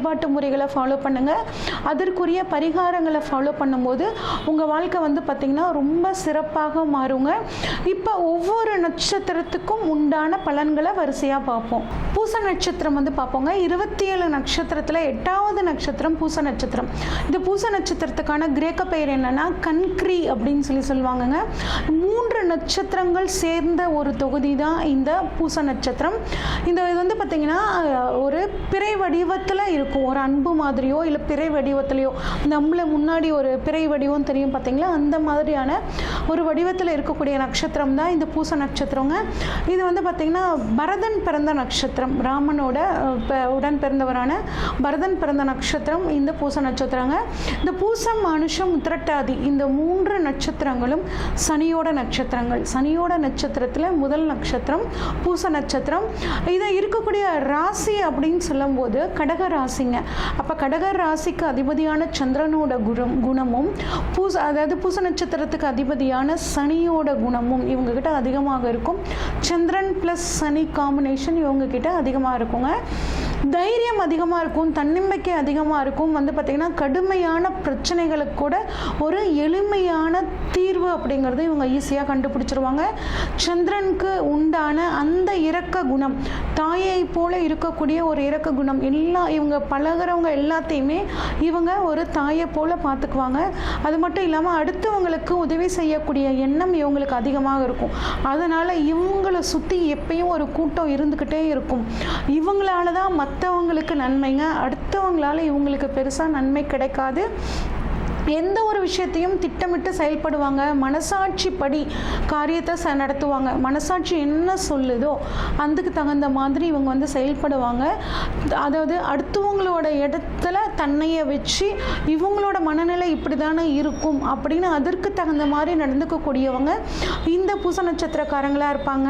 வழிபாட்டு முறைகளை ஃபாலோ பண்ணுங்கள் அதற்குரிய பரிகாரங்களை ஃபாலோ பண்ணும்போது உங்கள் வாழ்க்கை வந்து பார்த்திங்கன்னா ரொம்ப சிறப்பாக மாறுங்க. இப்போ ஒவ்வொரு நட்சத்திரத்துக்கும் உண்டான பலன்களை வரிசையாக பார்ப்போம். பூச நட்சத்திரம் வந்து பார்ப்போங்க. இருபத்தி ஏழு நட்சத்திரத்தில் எட்டாவது நட்சத்திரம் பூச நட்சத்திரம். இந்த பூச நட்சத்திரத்துக்கான கிரேக்க பெயர் என்னன்னா கன்க்ரி அப்படின்னு சொல்லி சொல்லுவாங்கங்க. மூன்று நட்சத்திரங்கள் சேர்ந்த ஒரு தொகுதி தான் இந்த பூச நட்சத்திரம். இந்த இது வந்து பார்த்திங்கன்னா ஒரு பிறை வடிவத்தில் இருக்கும் ஒரு அன்பு மாதிரியோ இல்லை பிறை வடிவத்திலையோ நம்மளை முன்னாடி ஒரு பிறை வடிவம் தெரியும் பார்த்தீங்களா அந்த மாதிரியான ஒரு வடிவத்தில் இருக்கக்கூடிய நட்சத்திரம் தான் இந்த பூச நட்சத்திரங்க. இது வந்து பார்த்திங்கன்னா பரதன் பிறந்த நட்சத்திரம். ராமனோட உடன் பிறந்தவரான பரதன் பிறந்த நட்சத்திரம் இந்த பூச நட்சத்திரங்க. இந்த பூசம் மனுஷம் உத்திரட்டாதி இந்த மூன்று நட்சத்திரங்களும் சனியோட நட்சத்திரங்கள். சனியோட நட்சத்திரத்தில் முதல் நட்சத்திரம் பூச நட்சத்திரம். இதை இருக்கக்கூடிய ராசி அப்படின்னு சொல்லும்போது கடக ராசி ராசிங்க. அப்போ கடக ராசிக்கு அதிபதியான சந்திரனோட குணம் குணமும் பூச அதாவது பூச நட்சத்திரத்துக்கு அதிபதியான சனியோட குணமும் இவங்க கிட்ட அதிகமாக இருக்கும். சந்திரன் ப்ளஸ் சனி காம்பினேஷன் இவங்க கிட்ட அதிகமாக இருக்குங்க. தைரியம் அதிகமாக இருக்கும் தன்னம்பிக்கை அதிகமாக இருக்கும். வந்து பார்த்திங்கன்னா கடுமையான பிரச்சனைகளுக்கு கூட ஒரு எளிமையான தீர்வு அப்படிங்கிறது இவங்க ஈஸியாக கண்டுபிடிச்சிருவாங்க. சந்திரனுக்கு உண்டான அந்த இரக்க குணம் தாயை போல இருக்கக்கூடிய ஒரு இரக்க குணம் எல்லா இவங்க பழகுறவங்க எல்லாத்தையுமே இவங்க ஒரு தாயை போல பார்த்துக்குவாங்க. அது மட்டும் இல்லாமல் அடுத்தவங்களுக்கு உதவி செய்யக்கூடிய எண்ணம் இவங்களுக்கு அதிகமாக இருக்கும். அதனால் இவங்களை சுற்றி எப்பயும் ஒரு கூட்டம் இருந்துக்கிட்டே இருக்கும். இவங்களால தான் மற்றவங்களுக்கு நன்மைங்க. அடுத்தவங்களால இவங்களுக்கு பெருசாக நன்மை கிடைக்காது. எந்த ஒரு விஷயத்தையும் திட்டமிட்டு செயல்படுவாங்க. மனசாட்சி படி காரியத்தை ச நடத்துவாங்க. மனசாட்சி என்ன சொல்லுதோ அதுக்கு தகுந்த மாதிரி இவங்க வந்து செயல்படுவாங்க. அதாவது அடுத்தவங்களோட இடத்துல தன்னையை வச்சு இவங்களோட மனநிலை இப்படி தானே இருக்கும் அப்படின்னு அதற்கு தகுந்த மாதிரி நடந்துக்கக்கூடியவங்க இந்த பூச நட்சத்திரக்காரங்களாக இருப்பாங்க.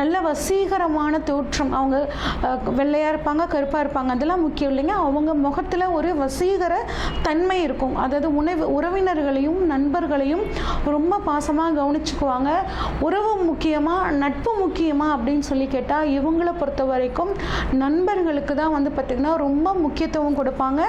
நல்ல வசீகரமான தோற்றம். அவங்க வெள்ளையாக இருப்பாங்க கருப்பாக இருப்பாங்க. அதெல்லாம் முக்கியம் இல்லைங்க. அவங்க முகத்தில் ஒரு வசீகர தன்மை இருக்கும். அதாவது உணவு உறவினர்களையும் நண்பர்களையும் ரொம்ப பாசமாக கவனிச்சுக்குவாங்க. உறவு முக்கியமாக நட்பு முக்கியமாக அப்படின்னு சொல்லி கேட்டால் இவங்களை பொறுத்த வரைக்கும் நண்பர்களுக்கு தான் வந்து பார்த்திங்கன்னா ரொம்ப முக்கியத்துவம் கொடுப்பாங்க.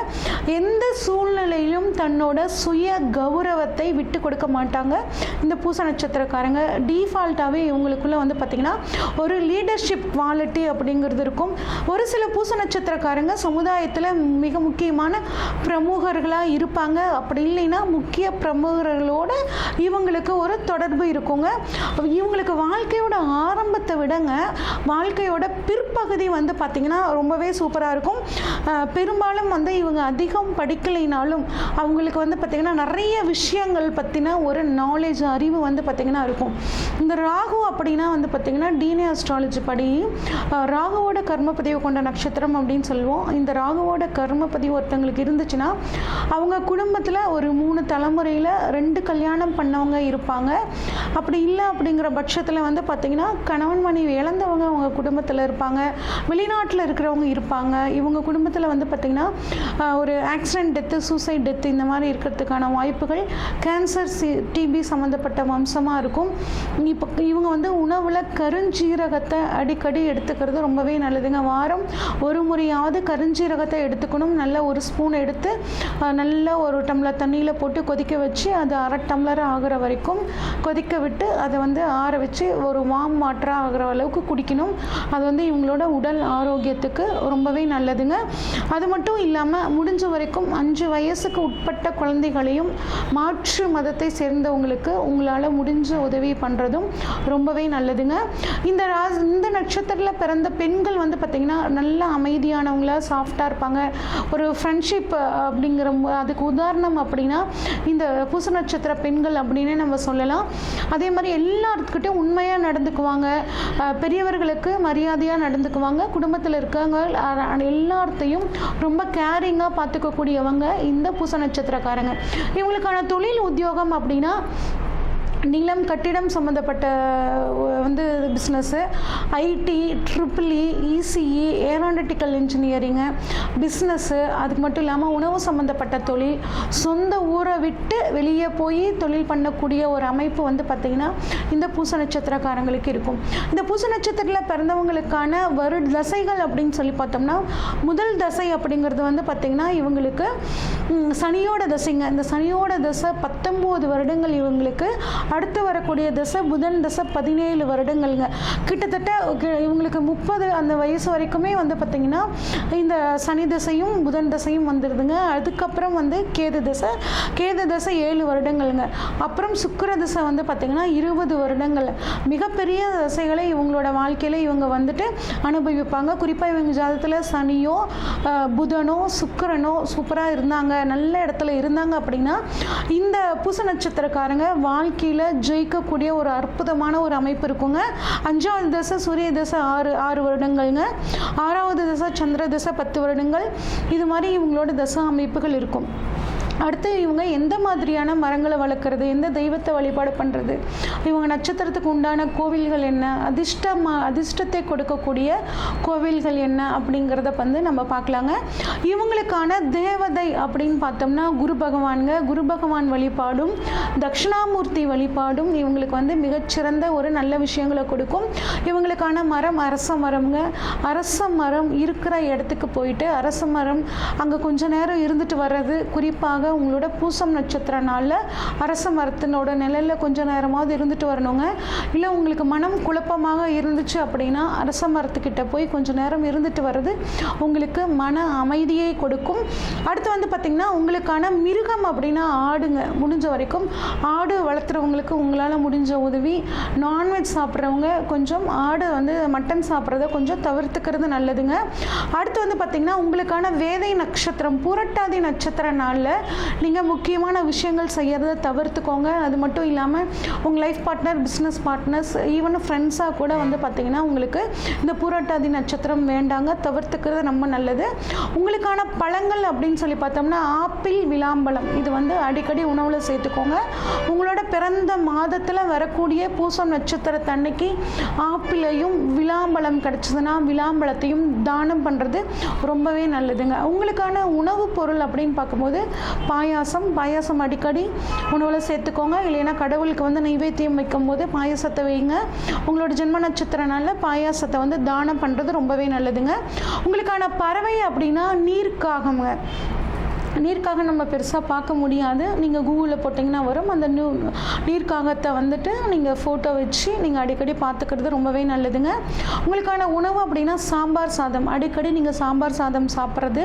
எந்த சூழ்நிலையிலும் தன்னோட சுய கௌரவத்தை விட்டு கொடுக்க மாட்டாங்க. இந்த பூச நட்சத்திரக்காரங்க டீஃபால்ட்டாகவே இவங்களுக்குள்ளே வந்து பார்த்திங்கன்னா ஒரு லீடர்ஷிப் குவாலிட்டி அப்படிங்கிறது இருக்கும். ஒரு சில பூச நட்சத்திரக்காரங்க சமுதாயத்தில் மிக முக்கியமான பிரமுகர்களாக இருப்பாங்க. அப்படி இல்லைன்னா முக்கிய பிரமுகர்களோட இவங்களுக்கு ஒரு தொடர்பு இருக்குங்க. இவங்களுக்கு வாழ்க்கையோட ஆரம்பத்தை விடங்க வாழ்க்கையோட பிற்பகுதி வந்து பார்த்திங்கன்னா ரொம்பவே சூப்பராக இருக்கும். பெரும்பாலும் வந்து இவங்க அதிகம் படிக்கலைனாலும் அவங்களுக்கு வந்து பார்த்திங்கன்னா நிறைய விஷயங்கள் பற்றின ஒரு நாலேஜ் அறிவு வந்து பார்த்திங்கன்னா இருக்கும். இந்த ராகு அப்படின்னா வந்து பார்த்திங்கன்னா டீனே அஸ்ட்ராலஜி படி ராகுவோட கர்மப்பதிவு கொண்ட நட்சத்திரம் அப்படின்னு சொல்லுவோம். இந்த ராகுவோட கர்மப்பதிவு ஒருத்தங்களுக்கு இருந்துச்சுன்னா அவங்க குடும்பத்தில் ஒரு மூணு தலைமுறையில் ரெண்டு கல்யாணம் பண்ணவங்க இருப்பாங்க. அப்படி இல்லை அப்படிங்கிற பட்சத்தில் வந்து பார்த்திங்கன்னா கணவன் மனைவி இழந்தவங்க அவங்க குடும்பத்தில் இருப்பாங்க. வெளிநாட்டில் இருக்கிறவங்க இருப்பாங்க. இவங்க குடும்பத்தில் வந்து பார்த்திங்கன்னா ஒரு ஆக்சிடென்ட் டெத்து சூசைட் டெத்து இந்த மாதிரி இருக்கிறதுக்கான வாய்ப்புகள் கேன்சர் சி டிபி சம்மந்தப்பட்ட வம்சமாக இருக்கும். இப்போ இவங்க வந்து உணவில் கருஞ்சீரகத்தை அடிக்கடி எடுத்துக்கிறது ரொம்பவே நல்லதுங்க. வாரம் ஒரு முறையாவது கருஞ்சீரகத்தை எடுத்துக்கணும். நல்ல ஒரு ஸ்பூன் எடுத்து நல்ல ஒரு டம்ளர் தண்ணியில் போட்டு கொதிக்க வச்சு அது அரை டம்ளர் ஆகிற வரைக்கும் கொதிக்க விட்டு அதை வந்து ஆற வச்சு ஒரு வாம் வாட்டராக ஆகிற அளவுக்கு குடிக்கணும். அது வந்து இவங்களோட உடல் ஆரோக்கியத்துக்கு ரொம்பவே நல்லதுங்க. அது மட்டும் இல்லாமல் முடி முடிஞ்ச வரைக்கும் அஞ்சு வயசுக்கு உட்பட்ட குழந்தைகளையும் மாற்று மதத்தை சேர்ந்தவங்களுக்கு உங்களால் முடிஞ்ச உதவி பண்ணுறதும் ரொம்பவே நல்லதுங்க. இந்த ராஸ் இந்த நட்சத்திரத்தில் பிறந்த பெண்கள் வந்து பார்த்திங்கன்னா நல்ல அமைதியானவங்களாக சாஃப்டாக இருப்பாங்க. ஒரு ஃப்ரெண்ட்ஷிப் அப்படிங்கிற அதுக்கு உதாரணம் அப்படின்னா இந்த பூச நட்சத்திர பெண்கள் அப்படின்னே நம்ம சொல்லலாம். அதே மாதிரி எல்லாத்துக்கிட்டையும் உண்மையாக நடந்துக்குவாங்க. பெரியவர்களுக்கு மரியாதையாக நடந்துக்குவாங்க. குடும்பத்தில் இருக்கவங்க அ- எல்லாத்தையும் ரொம்ப கேரிங்காக பார்த்துக்கக்கூடியவங்க இந்த பூச நட்சத்திரக்காரங்க. இவங்களுக்கான தொழில் உத்தியோகம் அப்படின்னா நிலம் கட்டிடம் சம்மந்தப்பட்ட வந்து business IT triple E ECE aeronautical engineering business அதுக்கு மட்டும் இல்லாமல் உணவு சம்மந்தப்பட்ட தொழில். சொந்த ஊரை விட்டு வெளியே போய் தொழில் பண்ணக்கூடிய ஒரு அமைப்பு வந்து பார்த்திங்கன்னா இந்த பூச நட்சத்திரக்காரங்களுக்கு இருக்கும். இந்த பூச நட்சத்திரத்தில் பிறந்தவங்களுக்கான வரு தசைகள் அப்படின்னு சொல்லி பார்த்தோம்னா முதல் தசை அப்படிங்கிறது வந்து பார்த்திங்கன்னா இவங்களுக்கு சனியோட தசைங்க. இந்த சனியோட தசை பத்தொம்போது வருடங்கள் இவங்களுக்கு அடுத்து வரக்கூடிய தசை புதன் தசை பதினேழு வருடங்கள்ங்க. கிட்டத்தட்ட இவங்களுக்கு முப்பது அந்த வயசு வரைக்குமே வந்து பார்த்திங்கன்னா இந்த சனி தசையும் புதன் தசையும் வந்துடுதுங்க அதுக்கப்புறம் வந்து கேது தசை கேது தசை ஏழு வருடங்கள்ங்க. அப்புறம் சுக்கர தசை வந்து பார்த்திங்கன்னா இருபது வருடங்கள். மிகப்பெரிய தசைகளை இவங்களோட வாழ்க்கையில் இவங்க வந்துட்டு அனுபவிப்பாங்க. குறிப்பாக இவங்க ஜாதத்தில் சனியோ புதனோ சுக்கரனோ சூப்பராக இருந்தாங்க நல்ல இடத்துல இருந்தாங்க அப்படின்னா இந்த பூச நட்சத்திரக்காரங்க வாழ்க்கையில் ஜெயிக்கக்கூடிய ஒரு அற்புதமான ஒரு அமைப்பு இருக்குங்க. அஞ்சாவது தசை சூரிய தசை ஆறு ஆறு வருடங்கள்ங்க. ஆறாவது தசை சந்திர தசை பத்து வருடங்கள். இது மாதிரி இவங்களோட தசை அமைப்புகள் இருக்கும். அடுத்து இவங்க எந்த மாதிரியான மரங்களை வளர்க்குறது எந்த தெய்வத்தை வழிபாடு பண்ணுறது இவங்க நட்சத்திரத்துக்கு உண்டான கோவில்கள் என்ன அதிர்ஷ்டமா அதிர்ஷ்டத்தை கொடுக்கக்கூடிய கோவில்கள் என்ன அப்படிங்கிறத வந்து நம்ம பார்க்கலாங்க. இவங்களுக்கான தேவதை அப்படின்னு பார்த்தோம்னா குரு பகவான்க குரு பகவான் வழிபாடும் தட்சிணாமூர்த்தி வழிபாடும் இவங்களுக்கு வந்து மிகச்சிறந்த ஒரு நல்ல விஷயங்களை கொடுக்கும். இவங்களுக்கான மரம் அரச மரம்ங்க. அரச மரம் இருக்கிற இடத்துக்கு போயிட்டு அரச மரம் அங்கே கொஞ்ச நேரம் இருந்துட்டு வர்றது குறிப்பாக உங்களோட பூசம் நட்சத்திர நாளில் அரச மரத்தினோட நிழலில் கொஞ்ச நேரமாவது இருந்துட்டு வரணுங்க. இல்லை உங்களுக்கு மனம் குழப்பமாக இருந்துச்சு அப்படின்னா அரச மரத்துக்கிட்ட போய் கொஞ்ச நேரம் இருந்துட்டு வர்றது உங்களுக்கு மன அமைதியை கொடுக்கும். அடுத்து வந்து பார்த்திங்கன்னா உங்களுக்கான மிருகம் அப்படின்னா ஆடுங்க. முடிஞ்ச வரைக்கும் ஆடு வளர்த்துறவங்களுக்கு உங்களால் முடிஞ்ச உதவி. நான்வெஜ் சாப்பிட்றவங்க கொஞ்சம் ஆடு வந்து மட்டன் சாப்பிட்றத கொஞ்சம் தவிர்த்துக்கிறது நல்லதுங்க. அடுத்து வந்து பார்த்திங்கன்னா உங்களுக்கான வேதை நட்சத்திரம் புரட்டாதி நட்சத்திர நாளில் நீங்கள் முக்கியமான விஷயங்கள் செய்யறதை தவிர்த்துக்கோங்க. அது மட்டும் இல்லாமல் உங்கள் life partner business partners even ஃப்ரெண்ட்ஸாக கூட வந்து பார்த்திங்கன்னா உங்களுக்கு இந்த பூரட்டாதி நட்சத்திரம் வேண்டாங்க. தவிர்த்துக்கிறது ரொம்ப நல்லது. உங்களுக்கான பழங்கள் அப்படின்னு சொல்லி பார்த்தோம்னா ஆப்பிள் விளாம்பழம். இது வந்து அடிக்கடி உணவில் சேர்த்துக்கோங்க. உங்களோட பிறந்த மாதத்தில் வரக்கூடிய பூசம் நட்சத்திரத்தன்னைக்கு ஆப்பிளையும் விளாம்பழம் கிடச்சிதுன்னா விளாம்பழத்தையும் தானம் பண்ணுறது ரொம்பவே நல்லதுங்க. உங்களுக்கான உணவுப் பொருள் அப்படின்னு பார்க்கும்போது பாயாசம் பாயாசம் அடிக்கடி உணவில் சேர்த்துக்கோங்க. இல்லைன்னா கடவுளுக்கு வந்து நைவேத்தியம் வைக்கும்போது பாயாசத்தை வைங்க. உங்களோட ஜென்ம நட்சத்திரனால பாயாசத்தை வந்து தானம் பண்ணுறது ரொம்பவே நல்லதுங்க. உங்களுக்கான பறவை அப்படின்னா நீர்க்காகங்க. நீர்க்காக நம்ம பெருசாக பார்க்க முடியாது. நீங்கள் கூகுளில் போட்டிங்கன்னா வரும். அந்த நியூ நீர்க்காகத்தை வந்துட்டு நீங்கள் ஃபோட்டோ வச்சு நீங்கள் அடிக்கடி பார்த்துக்கிறது ரொம்பவே நல்லதுங்க. உங்களுக்கான உணவு அப்படின்னா சாம்பார் சாதம். அடிக்கடி நீங்கள் சாம்பார் சாதம் சாப்பிட்றது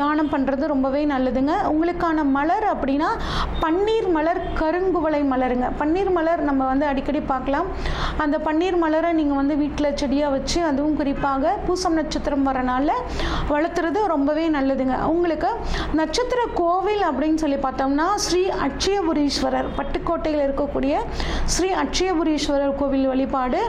தானம் பண்ணுறது ரொம்பவே நல்லதுங்க. உங்களுக்கான மலர் அப்படின்னா பன்னீர் மலர் கருங்குவளை மலருங்க. பன்னீர் மலர் நம்ம வந்து அடிக்கடி பார்க்கலாம். அந்த பன்னீர் மலரை நீங்கள் வந்து வீட்டில் செடியாக வச்சு அதுவும் குறிப்பாக பூசம் நட்சத்திரம் வரனால வளர்த்துறது ரொம்பவே நல்லதுங்க. உங்களுக்கு நட்ச நட்சத்திர கோவில் அப்படின்னு சொல்லி பார்த்தோம்னா ஸ்ரீ அட்சயபுரீஸ்வரர் பட்டுக்கோட்டையில் இருக்கக்கூடிய ஸ்ரீ அட்சயபுரீஸ்வரர் கோவில் வழிபாடு.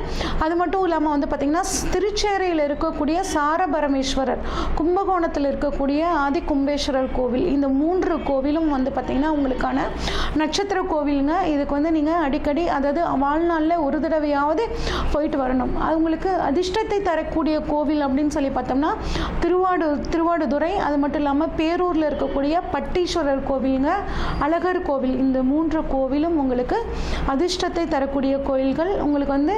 அது மட்டும் இல்லாமல் வந்து பார்த்திங்கன்னா திருச்சேரையில் இருக்கக்கூடிய சாரபரமேஸ்வரர் கும்பகோணத்தில் இருக்கக்கூடிய ஆதி கும்பேஸ்வரர் கோவில். இந்த மூன்று கோவிலும் வந்து பார்த்திங்கன்னா உங்களுக்கான நட்சத்திர கோவிலுங்க. இதுக்கு வந்து நீங்கள் அடிக்கடி அதாவது வாழ்நாளில் ஒரு தடவையாவது போயிட்டு வரணும். அது அதிர்ஷ்டத்தை தரக்கூடிய கோவில் அப்படின்னு சொல்லி பார்த்தோம்னா திருவாடு திருவாடுதுறை. அது மட்டும் இல்லாமல் பேரூரில் இருக்கக்கூடிய பட்டீஸ்வரர் கோவிலுங்க அழகர் கோவில். இந்த மூன்று கோவிலும் உங்களுக்கு அதிர்ஷ்டத்தை தரக்கூடிய கோயில்கள். உங்களுக்கு வந்து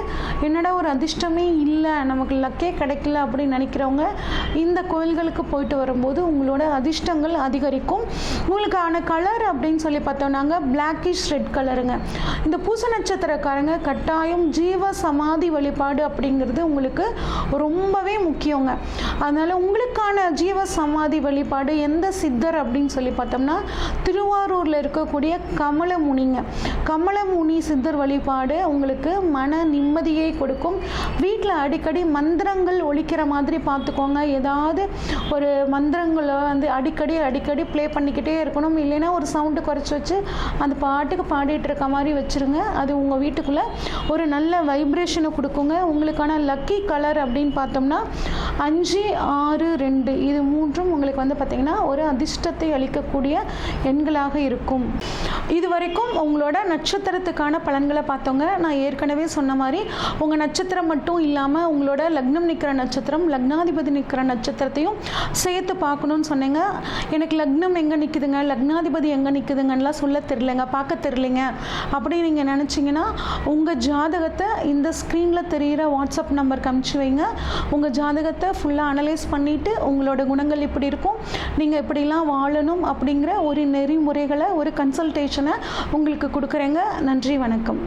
என்னடா ஒரு அதிர்ஷ்டமே இல்லை நமக்கு லக்கே கிடைக்கல அப்படின்னு நினைக்கிறவங்க இந்த கோயில்களுக்கு போயிட்டு வரும்போது உங்களோட அதிர்ஷ்டங்கள் அதிகரிக்கும். உங்களுக்கான கலர் அப்படின்னு சொல்லி பார்த்தோம்னாங்க பிளாக்கிஷ் ரெட் கலருங்க இந்த பூச நட்சத்திரக்காரங்க கட்டாயம் ஜீவ சமாதி வழிபாடு அப்படிங்கிறது உங்களுக்கு ரொம்பவே முக்கியங்க. அதனால் உங்களுக்கான ஜீவ சமாதி வழிபாடு எந்த சித்தர் அப்படின்னு சொல்லி பார்த்தோம்னா திருவாரூரில் இருக்கக்கூடிய கமலமுனிங்க. கமலமுனி சித்தர் வழிபாடு உங்களுக்கு மன நிம்மதியை கொடுக்கும். வீட்டில் அடிக்கடி மந்திரங்கள் ஒழிக்கிற மாதிரி பார்த்துக்கோங்க. ஏதாவது ஒரு மந்திரங்களை வந்து அடிக்கடி அடிக்கடி ப்ளே பண்ணிக்கிட்டே இருக்கணும். இல்லைன்னா ஒரு சவுண்டு குறைச்சி வச்சு அந்த பாட்டுக்கு பாடிட்டு இருக்க மாதிரி வச்சுருங்க. அது உங்கள் வீட்டுக்குள்ளே ஒரு நல்ல வைப்ரேஷனை கொடுக்குங்க. உங்களுக்கான லக்கி கலர் அப்படின்னு பார்த்தோம்னா அஞ்சு ஆறு ரெண்டு இது மூன்றும் உங்களுக்கு வந்து பார்த்திங்கன்னா ஒரு அதிர்ஷ்டத்தை அளிக்கக்கூடிய எண்களாக இருக்கும். இது வரைக்கும் உங்களோட நட்சத்திரத்துக்கான பலன்களை பார்த்தோங்க. நான் ஏற்கனவே சொன்ன மாதிரி உங்கள் நட்சத்திரம் மட்டும் இல்லாமல் உங்களோட லக்னம் நிற்கிற நட்சத்திரம் லக்னாதிபதி நிற்கிற நட்சத்திரத்தையும் சேர்த்து பார்க்கணுன்னு சொன்னீங்க. எனக்கு லக்னம் எங்கே நிற்குதுங்க லக்னாதிபதி எங்கே நிற்குதுங்கலாம் சொல்ல தெரிலங்க பார்க்க தெரிலிங்க அப்படின்னு நீங்கள் நினச்சிங்கன்னா உங்கள் ஜாதகத்தை இந்த ஸ்க்ரீனில் தெரிகிற வாட்ஸ்அப் நம்பருக்கு அனுப்பிச்சி வைங்க. உங்கள் ஜாதகத்தை ஃபுல்லாக அனலைஸ் பண்ணிவிட்டு உங்களோட குணங்கள் இப்படி இருக்கும். நீங்கள் இப்படிலாம் வாழணும் அப்படிங்கிற ஒரு நெறிமுறைகளை ஒரு கன்சல்டேஷனை உங்களுக்கு கொடுக்குறேங்க. நன்றி வணக்கம்.